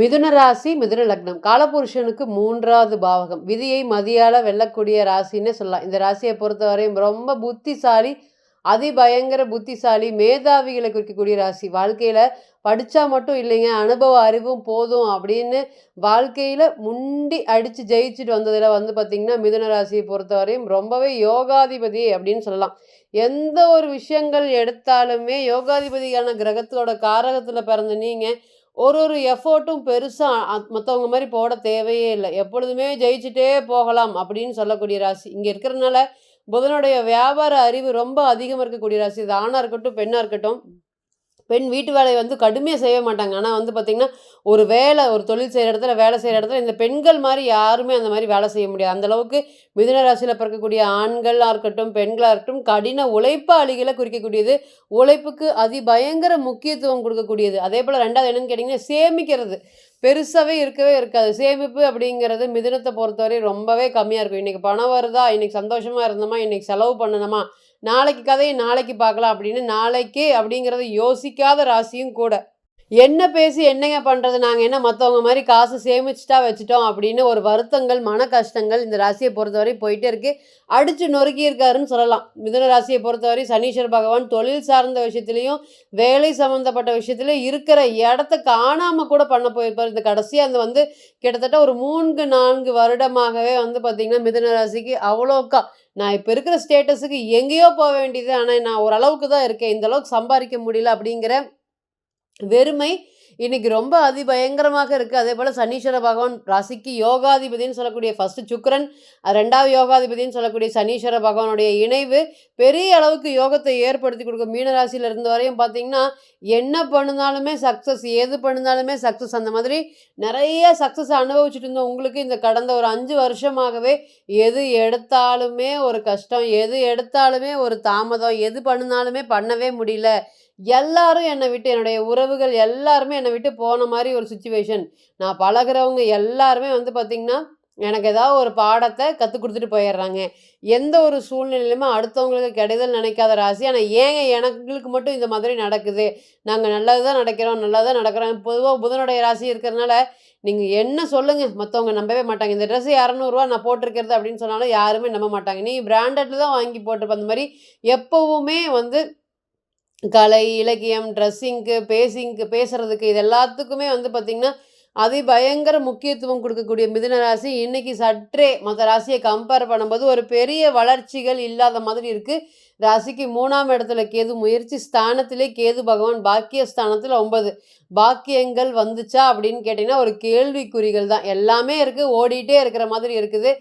மிதுன ராசி மிதுன லக்னம். காலபுருஷனுக்கு மூன்றாவது பாவகம். விதியை மதியால வெல்லக்கூடிய ராசின்னு சொல்லலாம். இந்த ராசியை பொறுத்தவரையும் ரொம்ப புத்திசாலி அதிபயங்கர புத்திசாலி மேதாவிகளை குறிக்கக்கூடிய ராசி. வாழ்க்கையில் படித்தா மட்டும் இல்லைங்க அனுபவ அறிவும் போதும் அப்படின்னு வாழ்க்கையில் முண்டி அடித்து ஜெயிச்சுட்டு வந்ததில் வந்து பார்த்திங்கன்னா மிதுன ராசியை பொறுத்தவரையும் ரொம்பவே யோகாதிபதி அப்படின்னு சொல்லலாம். எந்த ஒரு விஷயங்கள் எடுத்தாலுமே யோகாதிபதியான கிரகத்தோட காரகத்தில் பிறந்த நீங்கள் ஒரு ஒரு எஃபோர்ட்டும் பெருசாக மற்றவங்க மாதிரி போட தேவையே இல்லை. எப்பொழுதுமே ஜெயிச்சுட்டே போகலாம் அப்படின்னு சொல்லக்கூடிய ராசி. இங்கே இருக்கிறதுனால புதனுடைய வியாபார அறிவு ரொம்ப அதிகமாக இருக்கக்கூடிய ராசி. இது ஆணாக இருக்கட்டும் பெண்ணாக இருக்கட்டும் பெண் வீட்டு வேலையை வந்து கடுமையாக செய்ய மாட்டாங்க. ஆனால் வந்து பார்த்திங்கன்னா ஒரு வேலை ஒரு தொழில் செய்கிற இடத்துல வேலை செய்கிற இடத்துல இந்த பெண்கள் மாதிரி யாருமே அந்த மாதிரி வேலை செய்ய முடியாது. அந்தளவுக்கு மிதுன ராசியில் பிறக்கக்கூடிய ஆண்களாக இருக்கட்டும் பெண்களாக இருக்கட்டும் கடின உழைப்பாளிகளை குறிக்கக்கூடியது உழைப்புக்கு அதிபயங்கர முக்கியத்துவம் கொடுக்கக்கூடியது. அதே போல் ரெண்டாவது என்னென்னு கேட்டிங்கன்னா சேமிக்கிறது. பெருசாகவே இருக்கவே இருக்காது. சேமிப்பு அப்படிங்கிறது மிதுனத்தை பொறுத்தவரை ரொம்பவே கம்மியாக இருக்கும். இன்றைக்கி பணம் வருதா? இன்றைக்கி சந்தோஷமாக இருந்தோமா? இன்றைக்கி செலவு பண்ணணுமா? நாளைக்கு கதையை நாளைக்கு பார்க்கலாம் அப்படின்னு நாளைக்கு அப்படிங்கிறத யோசிக்காத ராசியும் கூட. என்ன பேசி என்னங்க பண்ணுறது நாங்கள் என்ன மற்றவங்க மாதிரி காசு சேமிச்சுட்டா வச்சுட்டோம் அப்படின்னு ஒரு வருத்தங்கள் மன கஷ்டங்கள் இந்த ராசியை பொறுத்தவரை போயிட்டே இருக்கு. அடித்து நொறுக்கி இருக்காருன்னு சொல்லலாம். மிதுன ராசியை பொறுத்தவரை சனீஸ்வர் பகவான் தொழில் சார்ந்த விஷயத்துலையும் வேலை சம்மந்தப்பட்ட விஷயத்துலையும் இருக்கிற இடத்த காணாமல் கூட பண்ண போயிருப்பார். இந்த கடைசியாக அந்த வந்து கிட்டத்தட்ட ஒரு மூன்று நான்கு வருடமாகவே வந்து பார்த்திங்கன்னா மிதுன ராசிக்கு அவ்வளோக்கா. நான் இப்போ இருக்கிற ஸ்டேட்டஸுக்கு எங்கேயோ போக வேண்டியது. ஆனால் நான் ஓரளவுக்கு தான் இருக்கேன். இந்த அளவுக்கு சம்பாதிக்க முடியல அப்படிங்கிற வெறுமை இன்னைக்கு ரொம்ப அதிபயங்கரமாக இருக்குது அதே போல் சனீஸ்வர பகவான் ராசிக்கு யோகாதிபதினு சொல்லக்கூடிய ஃபஸ்ட்டு சுக்கரன் ரெண்டாவது யோகாதிபதினு சொல்லக்கூடிய சனீஸ்வர பகவானுடைய இணைவு பெரிய அளவுக்கு யோகத்தை ஏற்படுத்தி கொடுக்கும். மீனராசியில் இருந்த வரையும் பார்த்தீங்கன்னா என்ன பண்ணினாலுமே சக்ஸஸ் எது பண்ணினாலுமே சக்ஸஸ் அந்த மாதிரி நிறைய சக்ஸஸ் அனுபவிச்சுட்டு இருந்தோம். உங்களுக்கு இந்த கடந்த ஒரு அஞ்சு வருஷமாகவே எது எடுத்தாலுமே ஒரு கஷ்டம் எது எடுத்தாலுமே ஒரு தாமதம் எது பண்ணினாலுமே பண்ணவே முடியல. எல்லாரும் என்னை விட்டு என்னுடைய உறவுகள் எல்லாருமே என்னை விட்டு போன மாதிரி ஒரு சுச்சுவேஷன் நான் பழகிறவங்க எல்லாருமே வந்து பார்த்திங்கன்னா எனக்கு ஏதாவது ஒரு பாடத்தை கற்றுக் கொடுத்துட்டு போயிடுறாங்க. எந்த ஒரு சூழ்நிலையிலுமே அடுத்தவங்களுக்கு கெடுதல் நினைக்காத ராசி. ஆனால் ஏங்க எங்களுக்கு மட்டும் இந்த மாதிரி நடக்குது? நாங்கள் நல்லது தான் நடக்கிறோம் நல்லது தான் நடக்கிறோம். பொதுவாக புதனுடைய ராசி இருக்கிறதுனால நீங்கள் என்ன சொல்லுங்கள் மற்றவங்க நம்பவே மாட்டாங்க. இந்த ட்ரெஸ் இரநூறுவா நான் போட்டிருக்கிறது அப்படின்னு சொன்னாலும் யாருமே நம்ப மாட்டாங்க. நீ பிராண்டட்ல தான் வாங்கி போட்டிருப்ப. அந்த மாதிரி எப்போவுமே வந்து கலை இலக்கியம் ட்ரெஸ்ஸிங்க்கு பேசிங்க்கு பேசுகிறதுக்கு இது எல்லாத்துக்குமே வந்து பார்த்திங்கன்னா அதிபயங்கர முக்கியத்துவம் கொடுக்கக்கூடிய மிதுன ராசி. இன்றைக்கி சற்றே மற்ற ராசியை கம்பேர் பண்ணும்போது ஒரு பெரிய வளர்ச்சிகள் இல்லாத மாதிரி இருக்குது ராசிக்கு மூணாம் இடத்துல கேது முயற்சி ஸ்தானத்திலே கேது பகவான் பாக்கிய ஸ்தானத்தில் ஒன்பது. பாக்கியங்கள் வந்துச்சா அப்படின்னு கேட்டிங்கன்னா ஒரு கேள்விக்குறிகள் தான். எல்லாமே இருக்குது ஓடிட்டே இருக்கிற மாதிரி இருக்குது.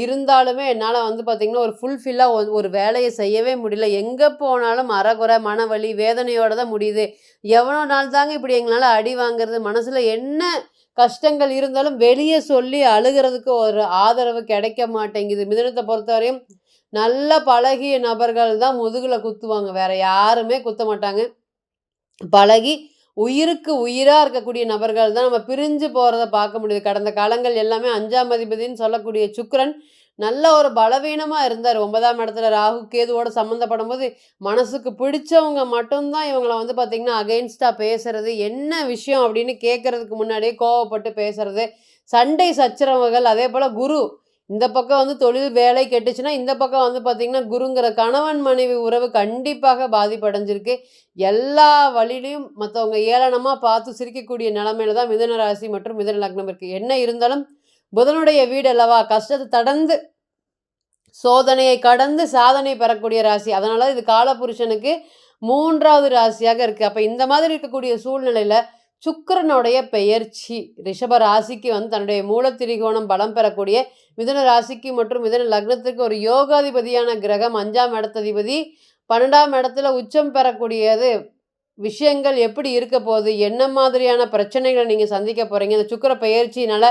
இருந்தாலுமே என்னால் வந்து பார்த்திங்கன்னா ஒரு ஃபுல்ஃபில்லாக ஒரு வேலையை செய்யவே முடியல. எங்கே போனாலும் அறகுறை மனவழி வேதனையோடு தான் முடியுது. எவ்வளோ நாள் தாங்க இப்படி எங்களால் அடி வாங்குறது? மனசில் என்ன கஷ்டங்கள் இருந்தாலும் வெளியே சொல்லி அழுகிறதுக்கு ஒரு ஆதரவு கிடைக்க மாட்டேங்குது. மிதனத்தை பொறுத்தவரையும் நல்ல பழகிய நபர்கள் தான் முதுகில் குத்துவாங்க. வேற யாருமே குத்த மாட்டாங்க. பழகி உயிருக்கு உயிராக இருக்கக்கூடிய நபர்கள் தான் நம்ம பிரிஞ்சு போகிறத பார்க்க முடியுது. கடந்த காலங்கள் எல்லாமே அஞ்சாம் அதிபதினு சொல்லக்கூடிய சுக்கரன் நல்ல ஒரு பலவீனமாக இருந்தார். ஒன்பதாம் இடத்துல ராகு கேதுவோட சம்மந்தப்படும் போது மனசுக்கு பிடிச்சவங்க மட்டும்தான் இவங்களை வந்து பார்த்திங்கன்னா அகெயின்ஸ்டாக பேசுறது என்ன விஷயம் அப்படின்னு கேட்கறதுக்கு முன்னாடியே கோவப்பட்டு பேசுறது சண்டை சச்சரவுகள் அதே போல் குரு இந்த பக்கம் வந்து தொழில் வேலை கெட்டுச்சுன்னா இந்த பக்கம் வந்து பார்த்திங்கன்னா குருங்கிற கணவன் மனைவி உறவு கண்டிப்பாக பாதிப்படைஞ்சிருக்கு. எல்லா வழியிலையும் மற்றவங்க ஏளனமாக பார்த்து சிரிக்கக்கூடிய நிலமையில தான் மிதன ராசி மற்றும் மிதன லக்னம் இருக்குது என்ன இருந்தாலும் புதனுடைய வீடு அல்லவா கஷ்டத்தை தொடர்ந்து சோதனையை கடந்து சாதனை பெறக்கூடிய ராசி. அதனால இது காலபுருஷனுக்கு மூன்றாவது ராசியாக இருக்குது அப்போ இந்த மாதிரி இருக்கக்கூடிய சூழ்நிலையில் சுக்கரனுடைய பெயர்ச்சி. ரிஷப ராசிக்கு வந்து தன்னுடைய மூலத்திரிகோணம் பலம் பெறக்கூடிய மிதன ராசிக்கு மற்றும் மிதன லக்னத்திற்கு ஒரு யோகாதிபதியான கிரகம் அஞ்சாம் இடத்ததிபதி. பன்னெண்டாம் இடத்துல உச்சம் பெறக்கூடியது விஷயங்கள் எப்படி இருக்க போகுது? என்ன மாதிரியான பிரச்சனைகளை நீங்கள் சந்திக்க போகிறீங்க இந்த சுக்கர பெயர்ச்சினால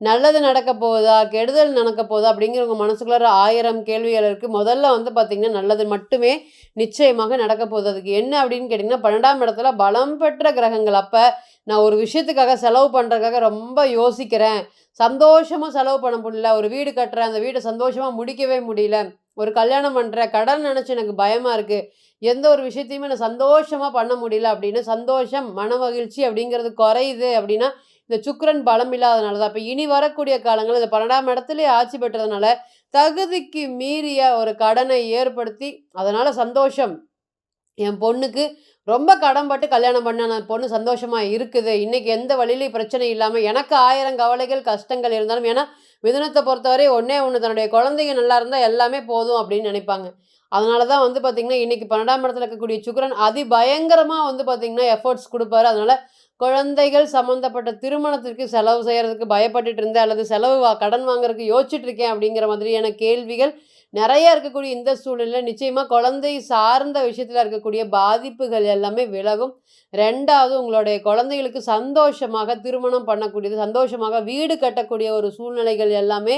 நல்லது நடக்க போகுதா கெடுதல் நடக்க போகுதா அப்படிங்கிற உங்கள் மனசுக்குள்ளார ஆயிரம் கேள்விகள் இருக்குது முதல்ல வந்து பார்த்திங்கன்னா நல்லது மட்டுமே நிச்சயமாக நடக்க போகுது. அதுக்கு என்ன அப்படின்னு கேட்டிங்கன்னா பன்னெண்டாம் இடத்துல பலம் பெற்ற கிரகங்கள். அப்போ நான் ஒரு விஷயத்துக்காக செலவு பண்ணுறதுக்காக ரொம்ப யோசிக்கிறேன். சந்தோஷமாக செலவு பண்ண முடியல. ஒரு வீடு கட்டுறேன். அந்த வீடை சந்தோஷமாக முடிக்கவே முடியல. ஒரு கல்யாணம் பண்ணுறேன் கடன் நினச்சி எனக்கு பயமாக இருக்குது எந்த ஒரு விஷயத்தையுமே நான் சந்தோஷமாக பண்ண முடியல அப்படின்னு சந்தோஷம் மன மகிழ்ச்சி அப்படிங்கிறது குறையுது அப்படின்னா இந்த சுக்கரன் பலம் இல்லாதனால தான் இப்போ இனி வரக்கூடிய காலங்கள் இந்த பன்னெண்டாம் இடத்துலேயே ஆட்சி பெற்றதுனால தகுதிக்கு மீறிய ஒரு கடனை ஏற்படுத்தி அதனால் சந்தோஷம். என் பொண்ணுக்கு ரொம்ப கடன்பட்டு கல்யாணம் பண்ண பொண்ணு சந்தோஷமாக இருக்குது. இன்றைக்கி எந்த வழியிலையும் பிரச்சனை இல்லாமல் எனக்கு ஆயிரம் கவலைகள் கஷ்டங்கள் இருந்தாலும் ஏன்னா மிதுனத்தை பொறுத்தவரை ஒன்றே ஒன்று தன்னுடைய குழந்தைங்க நல்லா இருந்தால் எல்லாமே போதும் அப்படின்னு நினைப்பாங்க. அதனால தான் வந்து பார்த்திங்கன்னா இன்றைக்கி பன்னெண்டாம் இடத்துல இருக்கக்கூடிய சுக்கிரன் அதிபயங்கரமாக வந்து பார்த்திங்கன்னா எஃபர்ட்ஸ் கொடுப்பாரு. அதனால் குழந்தைகள் சம்மந்தப்பட்ட திருமணத்திற்கு செலவு செய்கிறதுக்கு பயப்பட்டுட்டு இருந்தேன் அல்லது செலவு வா கடன் வாங்குறதுக்கு யோசிச்சுட்டு இருக்கேன் அப்படிங்கிற மாதிரியான கேள்விகள் நிறைய இருக்கக்கூடிய இந்த சூழ்நிலையில் நிச்சயமாக குழந்தை சார்ந்த விஷயத்தில் இருக்கக்கூடிய பாதிப்புகள் எல்லாமே விலகும். ரெண்டாவது உங்களுடைய குழந்தைகளுக்கு சந்தோஷமாக திருமணம் பண்ணக்கூடியது சந்தோஷமாக வீடு கட்டக்கூடிய ஒரு சூழ்நிலைகள் எல்லாமே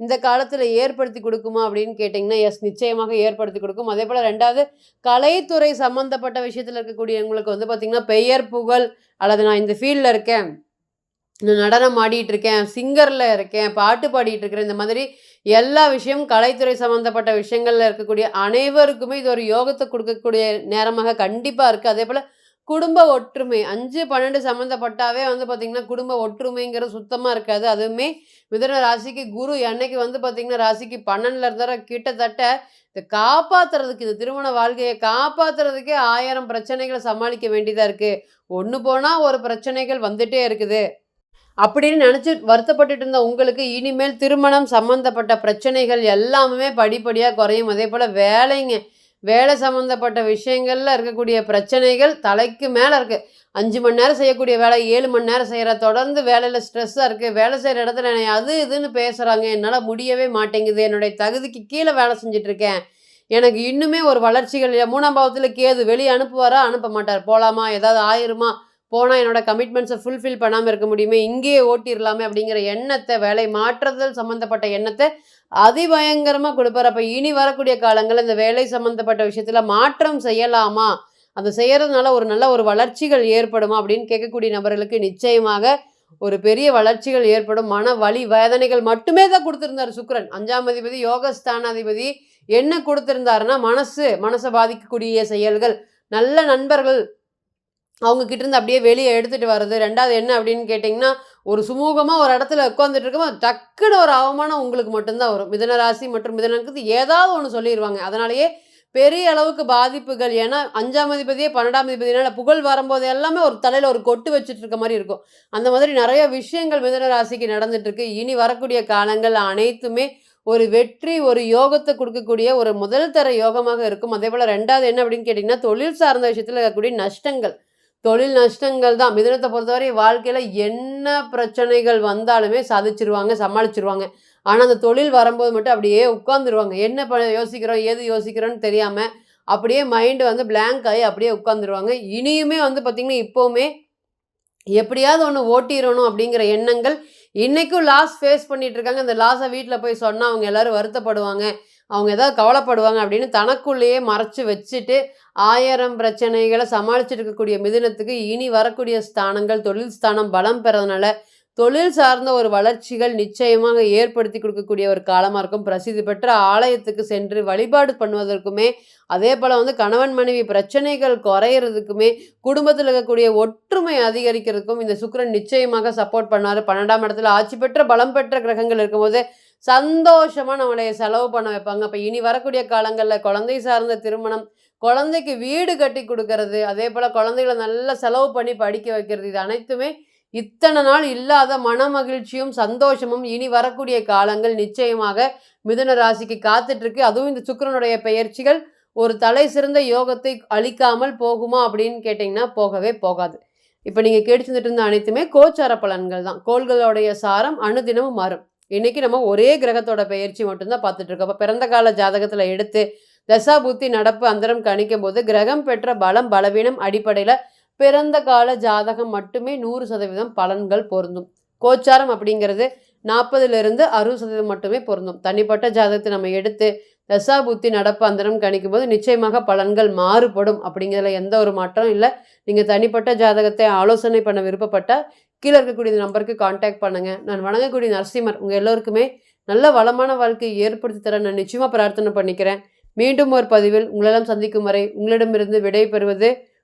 இந்த காலத்தில் ஏற்படுத்தி கொடுக்குமா அப்படின்னு கேட்டிங்கன்னா எஸ் நிச்சயமாக ஏற்படுத்தி கொடுக்கும். அதே போல் ரெண்டாவது கலைத்துறை சம்மந்தப்பட்ட விஷயத்தில் இருக்கக்கூடியவங்களுக்கு வந்து பார்த்திங்கன்னா பெயர் புகழ் அல்லது நான் இந்த ஃபீல்டில் இருக்கேன் நான் நடனம் ஆடிட்டு இருக்கேன் சிங்கரில் இருக்கேன் பாட்டு பாடிட்டு இருக்கிறேன் இந்த மாதிரி எல்லா விஷயமும் கலைத்துறை சம்மந்தப்பட்ட விஷயங்களில் இருக்கக்கூடிய அனைவருக்குமே இது ஒரு யோகத்தை கொடுக்கக்கூடிய நேரமாக கண்டிப்பாக இருக்குது அதே போல் குடும்ப ஒற்றுமை. அஞ்சு பன்னெண்டு சம்மந்தப்பட்டாவே வந்து பார்த்திங்கன்னா குடும்ப ஒற்றுமைங்கிறது சுத்தமாக இருக்காது. அதுவுமே மிதன ராசிக்கு குரு என்னைக்கு வந்து பார்த்திங்கன்னா ராசிக்கு பன்னெண்டில் இருந்தார கிட்டத்தட்ட இதை காப்பாற்றுறதுக்கு இந்த திருமண வாழ்க்கையை காப்பாற்றுறதுக்கே ஆயிரம் பிரச்சனைகளை சமாளிக்க வேண்டியதாக இருக்குது ஒன்று போனால் ஒரு பிரச்சனைகள் வந்துட்டே இருக்குது. அப்படின்னு நினச்சி வருத்தப்பட்டுட்டு இருந்த உங்களுக்கு இனிமேல் திருமணம் சம்மந்தப்பட்ட பிரச்சனைகள் எல்லாமே படிப்படியாக குறையும். அதே போல் வேலைங்க. வேலை சம்மந்தப்பட்ட விஷயங்களில் இருக்கக்கூடிய பிரச்சனைகள் தலைக்கு மேலே இருக்குது அஞ்சு மணி நேரம் செய்யக்கூடிய வேலை ஏழு மணி நேரம் செய்கிற தொடர்ந்து வேலையில் ஸ்ட்ரெஸ்ஸாக இருக்குது வேலை செய்கிற இடத்துல என்னை அது இதுன்னு பேசுகிறாங்க என்னால் முடியவே மாட்டேங்குது. என்னுடைய தகுதிக்கு கீழே வேலை செஞ்சிட்ருக்கேன் எனக்கு இன்னுமே ஒரு வளர்ச்சிகள் இல்லை மூணாம் பாவத்தில் கேது வெளியே அனுப்புவாரா? அனுப்ப மாட்டார். போகலாமா ஏதாவது ஆயிருமா? போனால் என்னோடய கமிட்மெண்ட்ஸை ஃபுல்ஃபில் பண்ணாமல் இருக்க முடியுமே இங்கேயே ஓட்டிடலாமே அப்படிங்கிற எண்ணத்தை வேலை மாற்றுதல் சம்மந்தப்பட்ட எண்ணத்தை அதிபயங்கரமாக கொடுப்பார். அப்போ இனி வரக்கூடிய காலங்களில் இந்த வேலை சம்மந்தப்பட்ட விஷயத்தில் மாற்றம் செய்யலாமா? அதை செய்கிறதுனால ஒரு நல்ல ஒரு வளர்ச்சிகள் ஏற்படுமா அப்படின்னு கேட்கக்கூடிய நபர்களுக்கு நிச்சயமாக ஒரு பெரிய வளர்ச்சிகள் ஏற்படும். மன வலி வேதனைகள் மட்டுமே தான் கொடுத்துருந்தார் சுக்ரன் அஞ்சாம் அதிபதி யோகஸ்தானாதிபதி என்ன கொடுத்துருந்தாருன்னா மனசு மனசை பாதிக்கக்கூடிய செயல்கள் நல்ல நண்பர்கள் அவங்கக்கிட்ட இருந்து அப்படியே வெளியே எடுத்துகிட்டு வர்றது. ரெண்டாவது என்ன அப்படின்னு கேட்டிங்கன்னா ஒரு சுமூகமாக ஒரு இடத்துல உட்காந்துட்டு இருக்கோம் டக்குன்னு ஒரு அவமானம் உங்களுக்கு மட்டும்தான் வரும். மிதனராசி மற்றும் மிதனத்துக்கு ஏதாவது ஒன்று சொல்லிடுவாங்க அதனாலேயே பெரிய அளவுக்கு பாதிப்புகள் ஏன்னா அஞ்சாம் அதிபதியே பன்னெண்டாம் அதிபதினால புகழ் வரும்போது எல்லாமே ஒரு தலையில் ஒரு கொட்டு வச்சுட்டு இருக்க மாதிரி இருக்கும். அந்த மாதிரி நிறைய விஷயங்கள் மிதன ராசிக்கு நடந்துட்டுருக்கு இனி வரக்கூடிய காலங்கள் அனைத்துமே ஒரு வெற்றி ஒரு யோகத்தை கொடுக்கக்கூடிய ஒரு முதல் தர யோகமாக இருக்கும். அதே போல் ரெண்டாவது என்ன அப்படின்னு கேட்டிங்கன்னா தொழில் சார்ந்த விஷயத்தில் இருக்கக்கூடிய நஷ்டங்கள். தொழில் நஷ்டங்கள் தான். மிதனத்தை பொறுத்தவரை வாழ்க்கையில் என்ன பிரச்சனைகள் வந்தாலுமே சாதிச்சிருவாங்க சமாளிச்சிருவாங்க. ஆனால் அந்த தொழில் வரும்போது மட்டும் அப்படியே உட்காந்துருவாங்க என்ன ப யோசிக்கிறோம் ஏது யோசிக்கிறோன்னு தெரியாமல் அப்படியே மைண்டு வந்து பிளாங்க் ஆகி அப்படியே உட்காந்துருவாங்க இனியுமே வந்து பார்த்திங்கன்னா இப்போவுமே எப்படியாவது ஒன்று ஓட்டிடணும் அப்படிங்கிற எண்ணங்கள் இன்றைக்கும் லாஸ் ஃபேஸ் பண்ணிகிட்டு இருக்காங்க. அந்த லாஸை வீட்டில் போய் சொன்னால் அவங்க எல்லோரும் வருத்தப்படுவாங்க. அவங்க ஏதாவது கவலைப்படுவாங்க அப்படின்னு தனக்குள்ளேயே மறைச்சி வச்சுட்டு ஆயிரம் பிரச்சனைகளை சமாளிச்சுட்டு இருக்கக்கூடிய மிதுனத்துக்கு இனி வரக்கூடிய ஸ்தானங்கள் தொழில் ஸ்தானம் பலம் பெறதுனால தொழில் சார்ந்த ஒரு வளர்ச்சிகள் நிச்சயமாக ஏற்படுத்தி கொடுக்கக்கூடிய ஒரு காலமாக இருக்கும். பிரசித்தி பெற்ற ஆலயத்துக்கு சென்று வழிபாடு பண்ணுவதற்குமே அதே போல் வந்து கணவன் மனைவி பிரச்சனைகள் குறையிறதுக்குமே குடும்பத்தில் இருக்கக்கூடிய ஒற்றுமை அதிகரிக்கிறதுக்கும் இந்த சுக்கரன் நிச்சயமாக சப்போர்ட் பண்ணார் பன்னெண்டாம் இடத்துல ஆட்சி பெற்ற பலம் பெற்ற கிரகங்கள் இருக்கும்போது சந்தோஷமாக நம்மளைய செலவு பண்ண வைப்பாங்க. அப்போ இனி வரக்கூடிய காலங்களில் குழந்தை சார்ந்த திருமணம் குழந்தைக்கு வீடு கட்டி கொடுக்கறது அதே போல் குழந்தைகளை நல்லா செலவு பண்ணி படிக்க வைக்கிறது இது அனைத்துமே இத்தனை நாள் இல்லாத மனமகிழ்ச்சியும் சந்தோஷமும் இனி வரக்கூடிய காலங்கள் நிச்சயமாக மிதுன ராசிக்கு காத்துட்ருக்கு. அதுவும் இந்த சுக்கரனுடைய பெயர்ச்சிகள் ஒரு தலை சிறந்த யோகத்தை அழிக்காமல் போகுமா அப்படின்னு கேட்டிங்கன்னா போகவே போகாது. இப்போ நீங்கள் கேட்டு இருந்த அனைத்துமே கோச்சார பலன்கள் தான். கோள்களுடைய சாரம் அணுதினமும் மாறும். இன்றைக்கி நம்ம ஒரே கிரகத்தோட பயிற்சி மட்டும்தான் பார்த்துட்ருக்கோம். அப்போ பிறந்த கால ஜாதகத்தில் எடுத்து தசாபுத்தி நடப்பு அந்தரம் கணிக்கும் போது கிரகம் பெற்ற பலம் பலவீனம் அடிப்படையில் பிறந்த கால ஜாதகம் மட்டுமே நூறு சதவீதம் பலன்கள் பொருந்தும். கோச்சாரம் அப்படிங்கிறது நாற்பதுலேருந்து அறுபது சதவீதம் மட்டுமே பொருந்தும். தனிப்பட்ட ஜாதகத்தை நம்ம எடுத்து தசா புத்தி நடப்பு அந்தரம் கணிக்கும் போது நிச்சயமாக பலன்கள் மாறுபடும் அப்படிங்கிறதுல எந்த ஒரு மாற்றம் இல்லை. நீங்கள் தனிப்பட்ட ஜாதகத்தை ஆலோசனை பண்ண விருப்பப்பட்டால் கீழே இருக்கக்கூடிய நம்பருக்கு காண்டாக்ட் பண்ணுங்கள் நான் வணங்கக்கூடிய நரசிம்மர் உங்கள் எல்லோருக்குமே நல்ல வளமான வாழ்க்கையை ஏற்படுத்தி தர நான் நிச்சயமாக பிரார்த்தனை பண்ணிக்கிறேன். மீண்டும் ஒரு பதிவில் உங்களெல்லாம் சந்திக்கும் வரை உங்களிடமிருந்து விடை பெறுவது